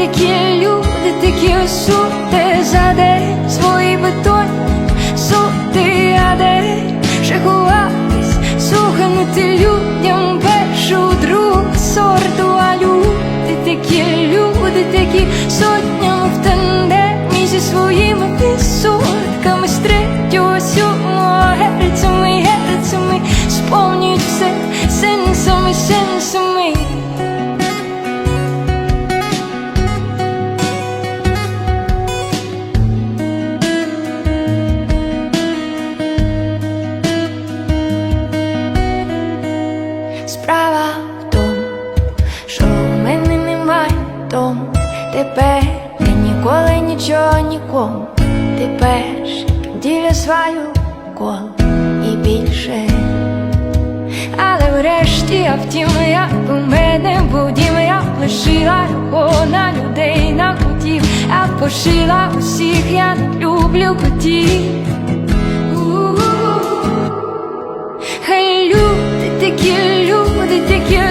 такі люди, такі осуди за день свої бетонні суди, а де ще ховатись, слуханути людям першу другу сорту, а люди такі люди, такі сотнями в тандемі зі своїми відсотками з третього сьомого герцями, герцями сповнюють все сенсами, сенсами. Справа в тому, що в мене немає дому Тепер я ніколи нічого нікому. Тепер діля свою коло і більше. Але врешті я втім, як у мене був я лишила його на людей, на котів, а пошила усіх, я не люблю котів. Хай люди такі Artık yürü